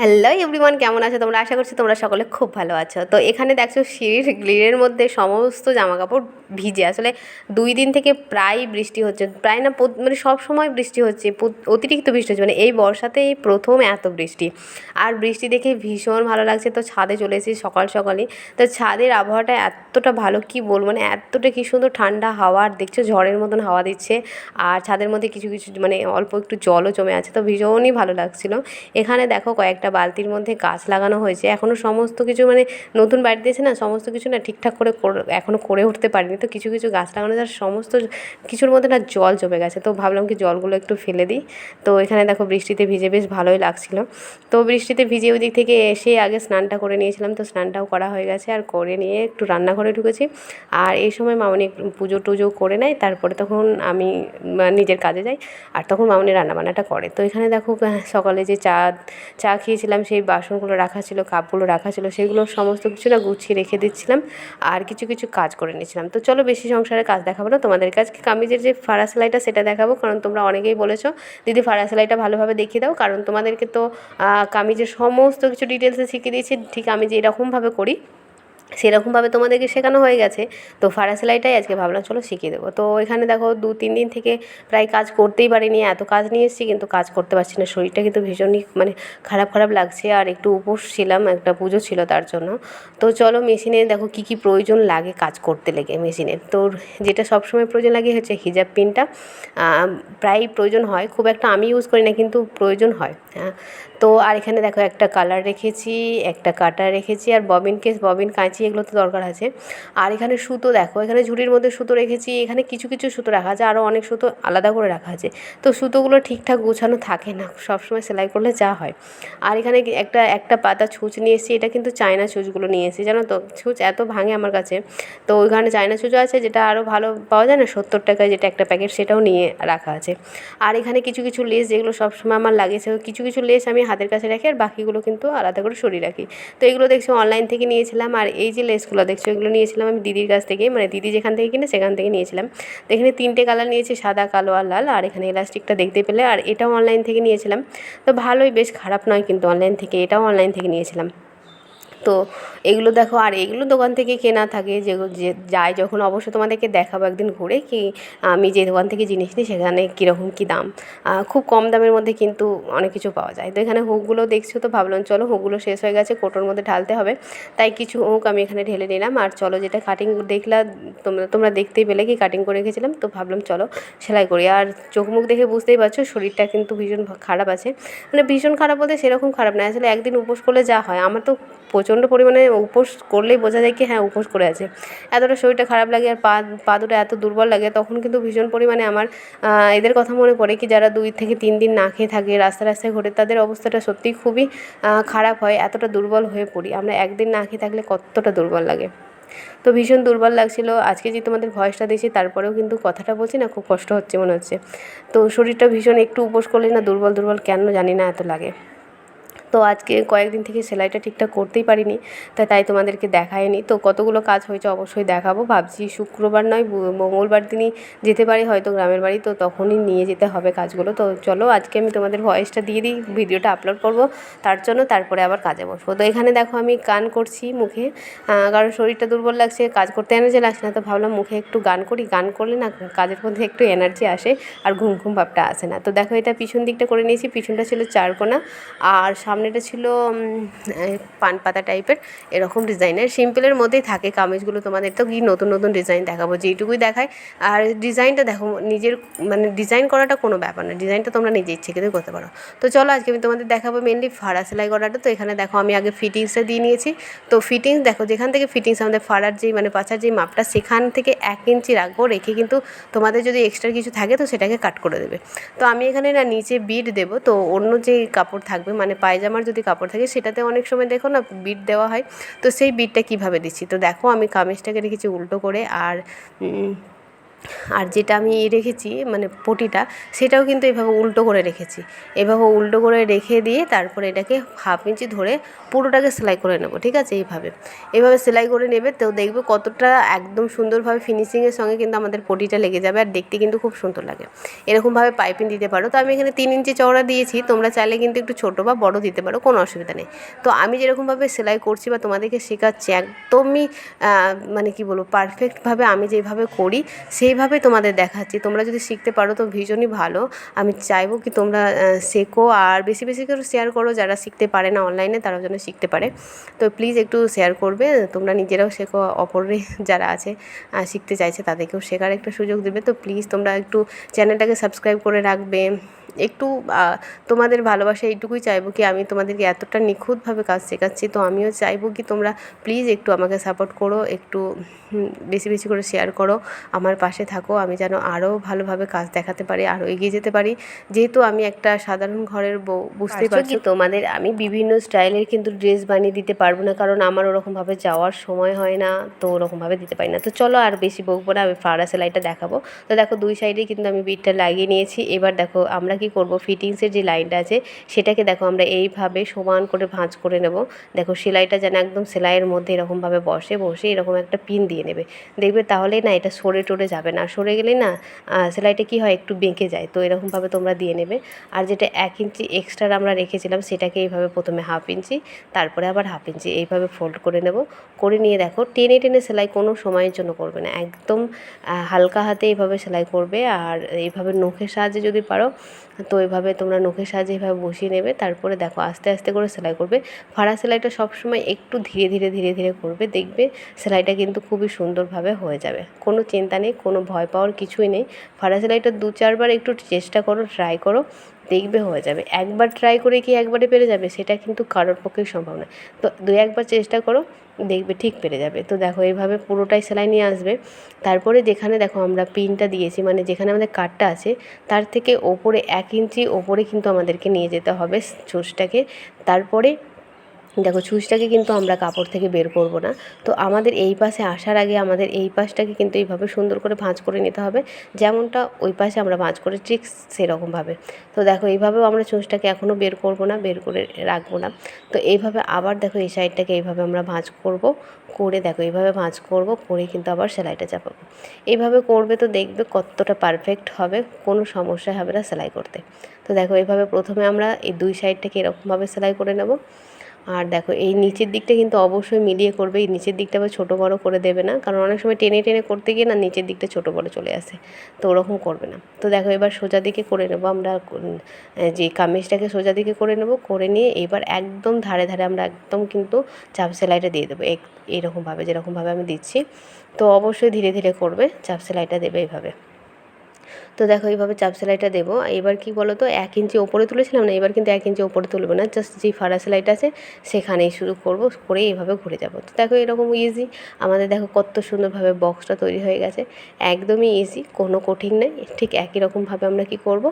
Hello everyone, কেমন আছো? তোমরা আশা করছি তোমরা সকলে খুব ভালো আছো। তো এখানে দেখছ সিঁড়ির গ্লিনের মধ্যে সমস্ত জামা কাপড় ভিজে। আসলে দুই দিন থেকে প্রায় বৃষ্টি হচ্ছে, প্রায় না মানে সব সময় বৃষ্টি হচ্ছে অতিরিক্ত বৃষ্টি হচ্ছে। মানে এই বর্ষাতে এই প্রথম এত বৃষ্টি। আর বৃষ্টি দেখে ভীষণ ভালো লাগছে। তো ছাদে চলে এসেছি সকাল সকালই। তো ছাদের আবহাওয়াটা এতটা ভালো, কি বলব? মানে এতটা কি সুন্দর ঠান্ডা হাওয়া। আর দেখছ ঝড়ের মতন হাওয়া দিচ্ছে। আর ছাদের মধ্যে কিছু কিছু মানে অল্প একটু জলও জমে আছে। তো ভীষণই ভালো লাগছিল। এখানে দেখো কয়েকটা বালতির মধ্যে গাছ লাগানো হয়েছে। এখনও সমস্ত কিছু মানে নতুন বাড়ি দিয়েছে না, সমস্ত কিছু না ঠিকঠাক করে এখনও করে উঠতে পারিনি। তো কিছু কিছু গাছ লাগানো যার সমস্ত কিছুর মধ্যে না জল জমে গেছে। তো ভাবলাম কি জলগুলো একটু ফেলে দিই। তো এখানে দেখো বৃষ্টিতে ভিজে বেশ ভালোই লাগছিল। তো বৃষ্টিতে ভিজে ওই দিক থেকে এসে আগে স্নানটা করে নিয়েছিলাম। তো স্নানটাও করা হয়ে গেছে আর করে নিয়ে একটু রান্নাঘরে ঢুকেছি। আর এই সময় মামনি পুজো টুজো করে নেয়। তারপরে তখন আমি নিজের কাজে যাই। আর তখন মামনি রান্নাবান্নাটা করে। তো এখানে দেখো সকালে যে চা চা খেয়েছিলাম সেই বাসনগুলো রাখা ছিল কাপগুলো রাখা ছিল, সেগুলো সমস্ত কিছু না গুছিয়ে রেখে দিচ্ছিলাম আর কিছু কিছু কাজ করে নিয়েছিলাম। তো চলো বেশি সংসারের কাজ দেখাবো না তোমাদের কাজকে কামিজের যে ফাড়া সেলাইটা সেটা দেখাবো, কারণ তোমরা অনেকেই বলেছ, দিদি ফাড়া সেলাইটা ভালোভাবে দেখিয়ে দাও। কারণ তোমাদেরকে তো কামিজের সমস্ত কিছু ডিটেলসে শিখিয়ে দিয়েছি। ঠিক আমি যে এরকমভাবে করি সেরকমভাবে তোমাদেরকে শেখানো হয়ে গেছে। তো ফাড়া সেলাইটাই আজকে ভাবলাম, চলো শিখিয়ে দেবো। তো এখানে দেখো দু, তিন দিন থেকে প্রায় কাজ করতেই পারিনি, এত কাজ নিয়ে এসেছি কিন্তু কাজ করতে পারছি না। শরীরটা কিন্তু ভীষণই মানে খারাপ খারাপ লাগছে আর একটু উপোস ছিলাম, একটা পুজো ছিল তার জন্য। তো চলো মেশিনে দেখো কী কী প্রয়োজন লাগে কাজ করতে লেগে মেশিনে। তো যেটা সবসময় প্রয়োজন লাগে হচ্ছে হিজাব পিনটা। প্রায় প্রয়োজন হয়, খুব একটা আমি ইউজ করি না কিন্তু প্রয়োজন হয়। হ্যাঁ তো আর এখানে দেখো একটা কালার রেখেছি, একটা কাটা রেখেছি আর ববিন কেস ববিন কাঁচি এগুলো তো দরকার আছে। আর এখানে সুতো দেখো, এখানে ঝুড়ির মধ্যে সুতো রেখেছি, এখানে কিছু কিছু সুতো রাখা আছে আরও অনেক সুতো আলাদা করে রাখা আছে। তো সুতোগুলো ঠিকঠাক গোছানো থাকে না, সবসময় সেলাই করলে যা হয়। আর এখানে একটা একটা পাতা ছুঁচ নিয়ে এসেছি, এটা কিন্তু চায়না ছুঁচগুলো নিয়ে এসেছি, জানো তো? ছুঁচ এত ভাঙে আমার কাছে। তো ওইখানে চায়না ছুঁচও আছে, যেটা আরও ভালো পাওয়া যায় না, সত্তর টাকায় যেটা একটা প্যাকেট, সেটাও নিয়ে রাখা আছে। আর এখানে কিছু কিছু লেস যেগুলো সবসময় আমার লাগে কিছু কিছু লেস আমি হাতের কাছে রাখি আর বাকিগুলো কিন্তু আলাদা করে সরিয়ে রাখি। তো এগুলো দেখছি, অনলাইন থেকে নিয়েছিলাম, আর এই যে লেসগুলো দেখছ, এগুলো নিয়েছিলাম আমি দিদির কাছ থেকে মানে দিদি যেখান থেকে কিনে সেখান থেকে নিয়েছিলাম। তো এখানে তিনটে কালার নিয়েছি, সাদা, কালো আর লাল, আর এখানে ইলাস্টিকটা দেখতে পেলে, আর এটাও অনলাইন থেকে নিয়েছিলাম। তো ভালোই, বেশ খারাপ নয় কিন্তু অনলাইন থেকে, এটাও অনলাইন থেকে নিয়েছিলাম। তো এগুলো দেখো, আর এগুলো দোকান থেকে কেনা থাকে যে যে যাই যখন অবশ্যই তোমাদেরকে দেখাবো একদিন ঘুরে কি আমি যে দোকান থেকে জিনিস নিই সেখানে কীরকম কী দাম। খুব কম দামের মধ্যে কিন্তু অনেক কিছু পাওয়া যায়। তো এখানে হুকগুলো দেখছ তো, ভাবলাম চলো হুকগুলো শেষ হয়ে গেছে, কোটোর মধ্যে ঢালতে হবে। তাই কিছু হুক আমি এখানে ঢেলে নিলাম, আর চলো যেটা কাটিং দেখলা, তোমরা তোমরা দেখতেই পেলে কি কাটিং করে রেখেছিলাম, তো ভাবলাম চলো সেলাই করি। আর চোখ মুখ দেখে বুঝতেই পারছ, শরীরটা কিন্তু ভীষণ খারাপ আছে। মানে ভীষণ খারাপ বলতে সেরকম খারাপ না, আসলে একদিন উপোস করলে যা হয়, আমার তো প্রচণ্ড পরিমাণে উপোস করলেই বোঝা যায় কি হ্যাঁ উপোস করে আছে। এতটা শরীরটা খারাপ লাগে আর পা পা দুটো এত দুর্বল লাগে, তখন কিন্তু ভীষণ পরিমাণে আমার এদের কথা মনে পড়ে কি যারা দুই থেকে তিন দিন না খেয়ে থাকে, রাস্তায় রাস্তায় ঘোরে, তাদের অবস্থাটা সত্যিই খুবই খারাপ হয়, এতটা দুর্বল হয়ে পড়ি। আমরা একদিন না খেয়ে থাকলে কতটা দুর্বল লাগে। তো ভীষণ দুর্বল লাগছিল। আজকে যে তোমাদের ভয়েসটা দিয়েছি, তারপরেও কিন্তু কথাটা বলছি না, খুব কষ্ট হচ্ছে মনে হচ্ছে। তো শরীরটা ভীষণ একটু উপোস করলে না দুর্বল দুর্বল কেন জানি না এত লাগে। তো আজকে কয়েকদিন থেকে সেলাইটা ঠিকঠাক করতেই পারিনি তাই তাই তোমাদেরকে দেখায়নি তো কতগুলো কাজ হয়েছে অবশ্যই দেখাবো। ভাবছি শুক্রবার নয় মঙ্গলবার দিনই যেতে পারি, হয়তো গ্রামের বাড়ি, তো তখনই নিয়ে যেতে হবে কাজগুলো। তো চলো আজকে আমি তোমাদের ভয়েসটা দিয়ে দিই, ভিডিওটা আপলোড করব, তার জন্য তারপরে আবার কাজে বসবো। তো এখানে দেখো আমি গান করছি মুখে কারণ শরীরটা দুর্বল লাগছে, কাজ করতে এনার্জি লাগছে না, তো ভাবলাম মুখে একটু গান করি। গান করলে না কাজের মধ্যে একটু এনার্জি আসে আর ঘুম ঘুম ভাবটা আসে না। তো দেখো এটা পিছন দিকটা করে নিয়েছি, পিছনটা ছিল চারকোনা আর সামনেটা ছিল পান পাতা টাইপের, এরকম ডিজাইনের। সিম্পলের মধ্যেই থাকে কামিজগুলো তোমাদের। তো কি নতুন নতুন ডিজাইন দেখাবো, যেইটুকুই দেখায় আর ডিজাইনটা দেখো, নিজের মানে ডিজাইন করাটা কোনো ব্যাপার না। ডিজাইনটা তোমরা নিজে ইচ্ছে কিন্তু করতে পারো। তো চলো আজকে আমি তোমাদের দেখাবো মেনলি ফাড়া সেলাই করাটা। তো এখানে দেখো, আমি আগে ফিটিংসটা দিয়ে নিয়েছি। তো ফিটিংস দেখো, যেখান থেকে ফিটিংস আমাদের ফাড়ার যেই মানে পাচার যেই মাপটা, সেখান থেকে এক ইঞ্চি রাখব রেখে কিন্তু তোমাদের যদি এক্সট্রা কিছু থাকে, তো সেটাকে কাট করে দেবে। তো আমি এখানে না, নিচে বিট দেবো। তো অন্য যে কাপড় থাকবে মানে পায়জামার যদি কাপড় থাকে, সেটাতে অনেক সময় দেখো না, বিট দেওয়া হয়। তো সেই বিটটা কীভাবে দিচ্ছি? তো দেখো, আমি কামিজটাকে রেখেছি উল্টো করে, আর আর যেটা আমি রেখেছি মানে পটিটা, সেটাও কিন্তু এভাবে উল্টো করে রেখেছি। এভাবে উল্টো করে রেখে দিয়ে তারপরে এটাকে হাফ ইঞ্চি ধরে পুরোটাকে সেলাই করে নেব, ঠিক আছে? এইভাবে। এভাবে সেলাই করে নেবে তো দেখবে কতটা একদম সুন্দরভাবে ফিনিশিংয়ের সঙ্গে কিন্তু আমাদের পটিটা লেগে যাবে আর দেখতে কিন্তু খুব সুন্দর লাগে। এরকমভাবে পাইপিং দিতে পারো। তো আমি এখানে তিন ইঞ্চি চওড়া দিয়েছি, তোমরা চাইলে কিন্তু একটু ছোটো বা বড় দিতে পারো, কোনো অসুবিধা নেই। তো আমি যেরকমভাবে সেলাই করছি বা তোমাদেরকে শেখাচ্ছি, একদমই মানে কি বলব পারফেক্টভাবে আমি যেভাবে করি সেইভাবে তোমাদের দেখাচ্ছি। তোমরা যদি শিখতে পারো তো ভীষণই ভালো। আমি চাইব কি তোমরা শেখো আর বেশি বেশি করে শেয়ার করো যারা শিখতে পারে না অনলাইনে তারাও যেন শিখতে পারে। তো প্লিজ একটু শেয়ার করবে, তোমরা নিজেরাও শেখো, অপরে যারা আছে শিখতে চাইছে তাদেরকেও শেখার একটা সুযোগ দেবে। তো প্লিজ তোমরা একটু চ্যানেলটাকে সাবস্ক্রাইব করে রাখবে। একটু তোমাদের ভালোবাসা এইটুকুই চাইব কি আমি তোমাদেরকে এতটা নিখুঁতভাবে কাজ শেখাচ্ছি তো আমিও চাইব কি তোমরা প্লিজ একটু আমাকে সাপোর্ট করো একটু বেশি বেশি করে শেয়ার করো আমার পাশে থাকো আমি যেন আরও ভালোভাবে কাজ দেখাতে পারি আরও এগিয়ে যেতে পারি। যেহেতু আমি একটা সাধারণ ঘরের বউ বুঝতে পারছি তোমাদের আমি বিভিন্ন স্টাইলের কিন্তু ড্রেস বানিয়ে দিতে পারব না কারণ আমার ওরকমভাবে যাওয়ার সময় হয় না তো ওরকমভাবে দিতে পারি না। তো চলো আর বেশি বকবো না আমি ফাড়া সেলাইটা দেখাবো। তো দেখো দুই সাইডে কিন্তু আমি বিটটা লাগিয়ে নিয়েছি এবার দেখো আমরা কি করব? ফিটিংসের যে লাইনটা আছে, সেটাকে দেখো আমরা এইভাবে সমান করে ভাঁজ করে নেব। দেখো সেলাইটা যেন একদম সেলাইয়ের মধ্যে এরকমভাবে বসে বসে এরকম একটা পিন দিয়ে নেবে। দেখবে তাহলে না এটা সরে টরে যাবে না। সরে গেলে না সেলাইটা কি হয়? একটু বেঁকে যায়। তো এরকমভাবে তোমরা দিয়ে নেবে। আর যেটা এক ইঞ্চি এক্সট্রা আমরা রেখেছিলাম, সেটাকে এইভাবে প্রথমে হাফ ইঞ্চি, তারপরে আবার হাফ ইঞ্চি এইভাবে ফোল্ড করে নেব। করে নিয়ে দেখো, টেনে টেনে সেলাই কোনো সময়ের জন্য করবে না। একদম হালকা হাতে এইভাবে সেলাই করবে। আর এইভাবে নখের সাহায্যে যদি পারো তো এভাবে তোমরা নখের সাহায্যে এভাবে বসিয়ে নেবে। তারপরে দেখো আস্তে আস্তে করে সেলাই করবে। ফাড়া সেলাইটা সবসময় একটু ধীরে ধীরে ধীরে ধীরে করবে। দেখবে সেলাইটা কিন্তু খুবই সুন্দরভাবে হয়ে যাবে। কোনো চিন্তা নেই, কোনো ভয় পাওয়ার কিছুই নেই। ফাড়া সেলাইটা দু চারবার একটু চেষ্টা করো ট্রাই করো। দেখবে হয়ে যাবে। একবার ট্রাই করে কি একবারে পেরে যাবে? সেটা কিন্তু কারোর পক্ষেই সম্ভব না। তো দু একবার চেষ্টা করো, দেখবে ঠিক পেরে যাবে। তো দেখো এইভাবে পুরোটাই সেলাই নিয়ে আসবে। তারপরে যেখানে দেখো আমরা পিনটা দিয়েছি মানে যেখানে আমাদের কাটটা আছে, তার থেকে ওপরে এক ইঞ্চি ওপরে কিন্তু আমাদেরকে নিয়ে যেতে হবে ছুঁচটাকে তারপরে দেখো ছুঁচটাকে কিন্তু আমরা কাপড় থেকে বের করব না। তো আমাদের এই পাশে আসার আগে আমাদের এই পাশটাকে কিন্তু এইভাবে সুন্দর করে ভাঁজ করে নিতে হবে। যেমনটা ওই পাশে আমরা ভাঁজ করে ঠিক সেরকমভাবে। তো দেখো এইভাবেও আমরা ছুঁচটাকে এখনও বের করব না, বের করে রাখব না। তো এইভাবে আবার দেখো এই সাইডটাকে এইভাবে আমরা ভাঁজ করব করে দেখো এইভাবে ভাঁজ করব করে কিন্তু আবার সেলাইটা চাপাবো। এইভাবে করবে তো দেখবে কতটা পারফেক্ট হবে, কোনো সমস্যা হবে না সেলাই করতে। তো দেখো এইভাবে প্রথমে আমরা এই দুই সাইডটাকে এরকমভাবে সেলাই করে নেব। আর দেখো, এই নিচের দিকটা কিন্তু অবশ্যই মিলিয়ে করবে। এই নিচের দিকটা আবার ছোটো বড়ো করে দেবে না, কারণ অনেক সময় টেনে টেনে করতে গিয়ে না নিচের দিকটা ছোটো বড়ো চলে আসে, তো ওরকম করবে না। তো দেখো, এবার সোজা দিকে করে নেব আমরা যে কামিজটাকে সোজা দিকে করে নেব, করে নিয়ে এবার একদম ধারে ধারে আমরা একদম কিন্তু চাপ সেলাইটা দিয়ে দেবো এরকমভাবে, যেরকমভাবে আমি দিচ্ছি। তো অবশ্যই ধীরে ধীরে করবে, চাপ সেলাইটা দেবে এইভাবে। তো দেখো, এইভাবে চাপ সেলাইটা দেবো। এবার কি বলো তো এক ইঞ্চি ওপরে তুলেছিলাম না, এবার কিন্তু এক ইঞ্চি ওপরে তুলবো না জাস্ট যেই ফাড়া সেলাইটা আছে, সেখানেই শুরু করব, করে এইভাবে ঘুরে যাব। তো দেখো, এরকম ইজি আমাদের দেখো, কত সুন্দরভাবে বক্সটা তৈরি হয়ে গেছে। একদমই ইজি কোনো কঠিন নেই। ঠিক একই রকমভাবে আমরা কি করব,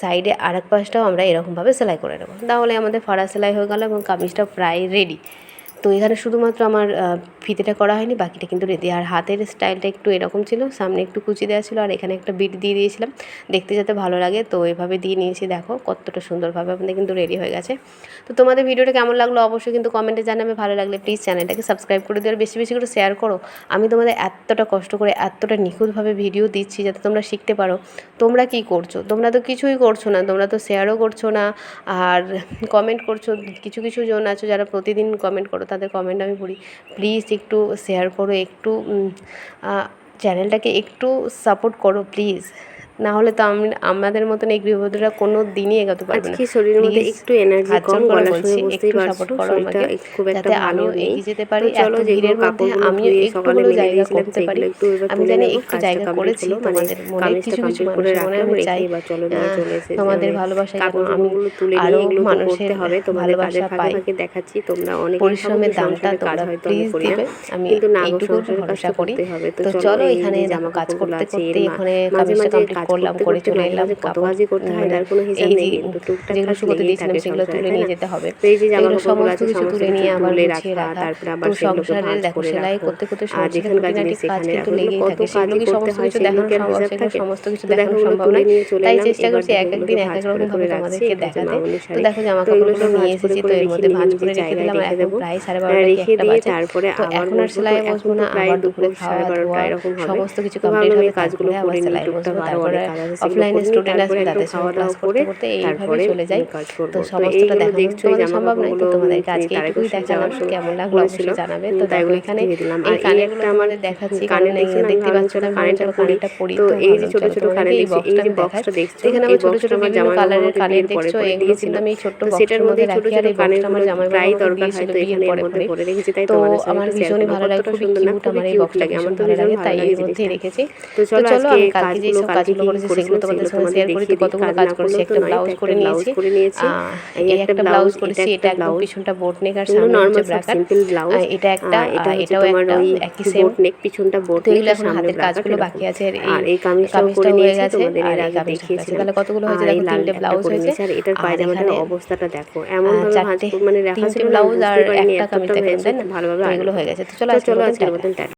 সাইডে আর এক পাশটাও আমরা এরকমভাবে সেলাই করে নেব। তাহলে আমাদের ফাড়া সেলাই হয়ে গেলো এবং কামিজটা প্রায় রেডি তো এখানে শুধুমাত্র আমার ফিতেটা করা হয়নি, বাকিটা কিন্তু রেডি। আর হাতের স্টাইলটা একটু এরকম ছিল, সামনে একটু কুচি দেওয়া ছিল, আর এখানে একটা বিট দিয়ে দিয়েছিলাম। দেখতে যাতে ভালো লাগে, তো এভাবে দিয়ে নিয়েছি, দেখো কতটা সুন্দরভাবে আমাদের কিন্তু রেডি হয়ে গেছে। তো তোমাদের ভিডিওটা কেমন লাগল অবশ্যই কিন্তু কমেন্টে জানাবে, ভালো লাগলে প্লিজ চ্যানেলটাকে সাবস্ক্রাইব করে দিও, আর বেশি বেশি করে শেয়ার করো। আমি তোমাদের এতটা কষ্ট করে, এতটা নিখুঁতভাবে ভিডিও দিচ্ছি যাতে তোমরা শিখতে পারো। তোমরা কি করছ? তোমরা তো কিছুই করছ না, তোমরা তো শেয়ারও করছ না, আর কমেন্ট করছ, কিছু কিছু জন আছো যারা প্রতিদিন কমেন্ট করো তাদের কমেন্ট আমি পড়ি। প্লিজ একটু শেয়ার করো একটু চ্যানেলটাকে একটু সাপোর্ট করো প্লিজ না হলে তো আমাদের মতন এই গৃহবধূরা কোনো দিনই এগোতে পারবে না। শরীরের মধ্যে একটু এনার্জি কম গলা শুনে বুঝতেই পারছ শরীরটা খুব একটা ভালো নেই। এগিয়ে যেতে পারি চলো ভিড়ের মধ্যে আমিও একটু হলেও জায়গা করতে পারি। আমি জানি একটু জায়গা করেছি তোমাদের মনে কিছু কিছু মানুষের মনে আমি চাই। বা চলো চলে এসেছে তোমাদের ভালোবাসা যেন আমি তুলে আরও নিয়ে এগুলো মানুষের হবে তোমাদের ভালোবাসা পাই ফাঁকে দেখাচ্ছি তোমরা অনেক পরিশ্রমের দামটা কাজ তোমরা হয়তো আমি প্লিজ করি দিবে আমি কিন্তু না সংসারের ভরসা কাজটা করি। করতে হবে। তো চলো এখানে জামা কাজ করতে করতে এখানে মাঝে কামিজটা মাঝে কমপ্লিট কাজ করলাম করে চলে এলাম মাঝে কত কাপড় করতে হয় তার কোনো হিসাব নেই কিন্তু টুকটাক যেগুলো কাজ শুকোতে দিয়েছিলাম সেগুলো তুলে নিয়ে যেতে হবে। তো এই যে জামা কাপড়গুলো সমস্ত আছে কিছু সমস্ত তুলে নিয়ে আবার রাখা, রাখা তারপরে আবার সেগুলোকে ভাঁজ দেখো সেলাই করতে করতে আর যেখানে কাজ নেই সেখানে লেগেই কত সেগুলো কি করতে সমস্ত হয়, কিছু সেগুলো দেখানো সম্ভব হিসাব থাকে? সমস্ত কিছু দেখানো সম্ভব নয়। তাই চেষ্টা করছি এক একদিন এক এক রকম করে ভাবে তোমাদেরকে দেখাতে। তো দেখো জামা এগুলো কাপড়গুলো নিয়ে এসেছি তো এর মধ্যে ভাঁজ করে রেখে দিলাম রেখে এখন প্রায় সাড়ে আর বারোটা রেখে দিয়ে তারপরে আবার এখন আর সেলাই বসবো না আবার দুপুর খাওয়া হবে। সমস্ত কিছু কমপ্লিট হবে কাজগুলো করে নিই, টুকটাক আরও তারপরে অফলাইনে স্টুডেন্ট একদম তাদের সঙ্গে ক্লাস করতে করতে এইভাবে চলে যাই তো সমস্তটা দেখছ, সম্ভব নয় তো তোমাদেরকে আজকে এইটুকুই দেখালাম কেমন লাগল অবশ্যই জানাবে তো দেখো এখানে। এই কানেরগুলো তোমাদের দেখাচ্ছি কারণ কানের দেখতে পাচ্ছ না কানেরটা কানেরটা পরি তো এই যে ছোট ছোট কানের এই বক্সটা যে আমি বক্সটা দেখছ, এখানে আমার ছোট ছোট আমার বিভিন্ন কালারের কানের দেখছ এগুলো। কিন্তু আমি বক্সের সেটার মধ্যে মধ্যে ছোট ছোট বক্সটা আমার জামাই প্রায় দরকার হয়, তো এখানে এর পরে মধ্যে রেখেছি, তাই তোমাদের আমার ভীষণই ভালো লাগে খুবই সুন্দর না? আমার এই cute বক্সটা লাগে, আমার তো ভালো লাগে তাই এর জিনিসটা। রেখেছি তো চলো আজকে কালকে কাজগুলো সব কাজগুলো করেছি সেগুলো তোমাদের সঙ্গে শেয়ার করি তো কতগুলো কাজ করেছি একটা ব্লাউজ করে নিয়েছি। এই একটা ব্লাউজ করেছি এটা একদম পিছনটা বোট নেক আর সামনে হচ্ছে ব্রাকার সিম্পল ব্লাউজ এটা একটা এটা এটাও একটা একই সেম বোট নেক পিছনটা বোট নেক এখন হাতের কাজগুলো বাকি আছে আর এই কামিজটাও করে নিয়েছি গেছে তোমাদের এর আগে দেখিয়েছিলাম। তাহলে কতগুলো হয়েছে দেখো তিনটে ব্লাউজ হয়েছে। আর এটার পায়জামাটার অবস্থাটা দেখো এমন ভাবে মানে রাখা ছিল ব্লাউজ আর একটা কামিজ হয়েছে তাই না? ভালোভাবে এগুলো হয়ে গেছে। তো চলো মতন মতন টাটা